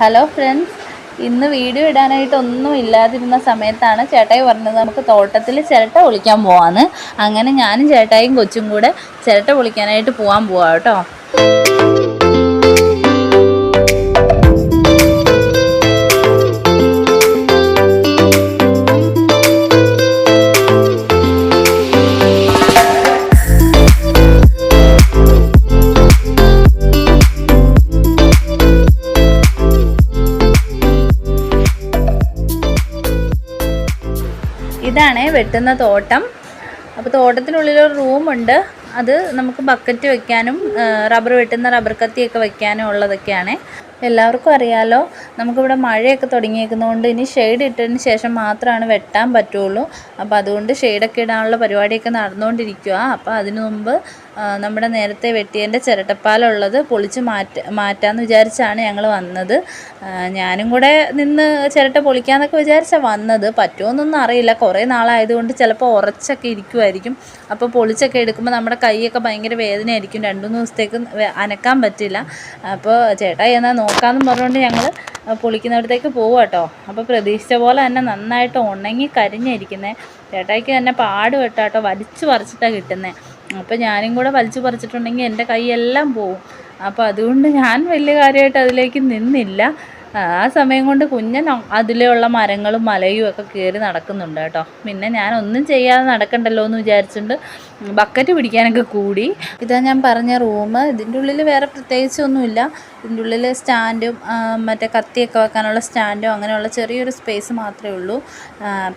Hello friends ഇന്ന് video ഇടാനായിട്ട് ഒന്നും ഇല്ലാതിരുന്ന സമയത്താണ് ചേട്ടായി പറഞ്ഞത് നമുക്ക് തോട്ടത്തിൽ ചിരട്ട പൊളിക്കാൻ പോവാന്ന്. അങ്ങനെ ഞാനും ചേട്ടായും കൊച്ചും കൂടെ ചിരട്ട പൊളിക്കാനായിട്ട് പോകാൻ പോവാം കേട്ടോ. ഇതാണ് വെട്ടുന്ന തോട്ടം. അപ്പോൾ തോട്ടത്തിനുള്ളിലൊരു റൂമുണ്ട് അത് നമുക്ക് ബക്കറ്റ് വെക്കാനും റബ്ബർ വെട്ടുന്ന റബ്ബർ കത്തിയൊക്കെ വെക്കാനും ഉള്ളതൊക്കെയാണ്. എല്ലാവർക്കും അറിയാലോ. നമുക്കിവിടെ മഴയൊക്കെ തുടങ്ങിയേക്കുന്നതുകൊണ്ട് ഇനി ഷെയ്ഡ് ഇട്ടതിന് ശേഷം മാത്രമാണ് വെട്ടാൻ പറ്റുള്ളൂ. അപ്പോൾ അതുകൊണ്ട് ഷെയ്ഡൊക്കെ ഇടാനുള്ള പരിപാടിയൊക്കെ നടന്നുകൊണ്ടിരിക്കുക അപ്പോൾ അതിനു മുമ്പ് നമ്മുടെ നേരത്തെ വെട്ടിയതിന്റെ ചിരട്ടപ്പാലുള്ളത് പൊളിച്ച് മാറ്റ മാറ്റാമെന്ന് വിചാരിച്ചാണ് ഞങ്ങൾ വന്നത്. ഞാനും കൂടെ നിന്ന് ചിരട്ട പൊളിക്കാമെന്നൊക്കെ വിചാരിച്ചാണ് വന്നത്. പറ്റുമോന്നൊന്നും അറിയില്ല. കുറേ നാളായതുകൊണ്ട് ചിലപ്പോൾ ഉറച്ചൊക്കെ ഇരിക്കുമായിരിക്കും അപ്പോൾ പൊളിച്ചൊക്കെ എടുക്കുമ്പോൾ നമ്മുടെ കൈയൊക്കെ ഭയങ്കര വേദനയായിരിക്കും. രണ്ടു മൂന്ന് ദിവസത്തേക്ക് അനക്കാൻ പറ്റില്ല. അപ്പോൾ ചേട്ടായി എന്നാൽ നോക്കാമെന്ന് പറഞ്ഞുകൊണ്ട് ഞങ്ങൾ പൊളിക്കുന്നിടത്തേക്ക് പോവുക കേട്ടോ അപ്പോൾ പ്രതീക്ഷിച്ച പോലെ തന്നെ നന്നായിട്ട് ഉണങ്ങി കരിഞ്ഞിരിക്കുന്നത് ചേട്ടായിക്ക് തന്നെ പാട് വെട്ടാട്ടോ വലിച്ചു പറിച്ചിട്ടാണ് കിട്ടുന്നത് അപ്പോൾ ഞാനും കൂടെ വലിച്ചു പറിച്ചിട്ടുണ്ടെങ്കിൽ എന്റെ കൈയെല്ലാം പോവും. അപ്പോൾ അതുകൊണ്ട് ഞാൻ വലിയ കാര്യമായിട്ട് അതിലേക്ക് നിന്നില്ല. ആ സമയം കൊണ്ട് കുഞ്ഞൻ അതിലുള്ള മരങ്ങളും മലയും ഒക്കെ കയറി നടക്കുന്നുണ്ട് കേട്ടോ. പിന്നെ ഞാൻ ഒന്നും ചെയ്യാതെ നടക്കണ്ടല്ലോ എന്ന് വിചാരിച്ചുകൊണ്ട് ബക്കറ്റ് പിടിക്കാനൊക്കെ കൂടി. ഇതാ ഞാൻ പറഞ്ഞ റൂം ഇതിന്റെ ഉള്ളിൽ വേറെ പ്രത്യേകിച്ചൊന്നുമില്ല ഇതിന്റെ ഉള്ളിൽ സ്റ്റാൻഡും മറ്റേ കത്തിയൊക്കെ വെക്കാനുള്ള സ്റ്റാൻഡും അങ്ങനെയുള്ള ചെറിയൊരു സ്പേസ് മാത്രമേ ഉള്ളൂ.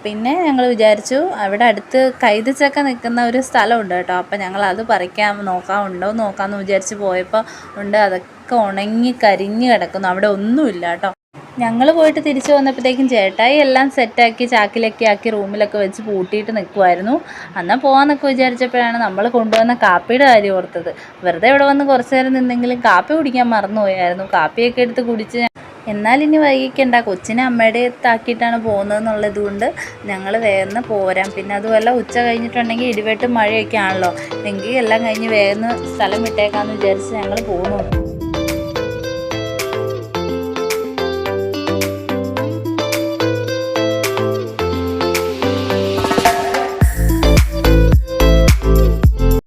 പിന്നെ ഞങ്ങൾ വിചാരിച്ചു അവിടെ അടുത്ത് കൈതച്ചൊക്കെ നിൽക്കുന്ന ഒരു സ്ഥലമുണ്ട് കേട്ടോ. അപ്പോൾ ഞങ്ങൾ അത് പറിക്കാൻ നോക്കാം ഉണ്ടോ നോക്കാമെന്ന് വിചാരിച്ച് പോയപ്പോൾ ഉണ്ട്. അതൊക്കെ ഉണങ്ങി കരിഞ്ഞു കിടക്കുന്നു. അവിടെ ഒന്നുമില്ല കേട്ടോ. ഞങ്ങൾ പോയിട്ട് തിരിച്ചു വന്നപ്പോഴത്തേക്കും ചേട്ടായി എല്ലാം സെറ്റാക്കി ചാക്കിലൊക്കെ ആക്കി റൂമിലൊക്കെ വെച്ച് പൂട്ടിയിട്ട് നിൽക്കുമായിരുന്നു എന്നാൽ പോകാമെന്നൊക്കെ വിചാരിച്ചപ്പോഴാണ് നമ്മൾ കൊണ്ടുവന്ന കാപ്പിയുടെ കാര്യം ഓർത്തത്. വെറുതെ ഇവിടെ വന്ന് കുറച്ച് നേരം നിന്നെങ്കിലും കാപ്പി കുടിക്കാൻ മറന്നുപോയായിരുന്നു. കാപ്പിയൊക്കെ എടുത്ത് കുടിച്ച് എന്നാൽ ഇനി വൈകിക്കണ്ട. കൊച്ചിനെ അമ്മയുടെ അടുത്താക്കിയിട്ടാണ് പോകുന്നതെന്നുള്ളത് കൊണ്ട് ഞങ്ങൾ വേഗം പോരാം. പിന്നെ അതുമല്ല ഉച്ച കഴിഞ്ഞിട്ടുണ്ടെങ്കിൽ ഇടിവെട്ടും മഴയൊക്കെ ആണല്ലോ. എങ്കിൽ എല്ലാം കഴിഞ്ഞ് വേഗം സ്ഥലം വിട്ടേക്കാമെന്ന് വിചാരിച്ച് ഞങ്ങൾ പോകുന്നു.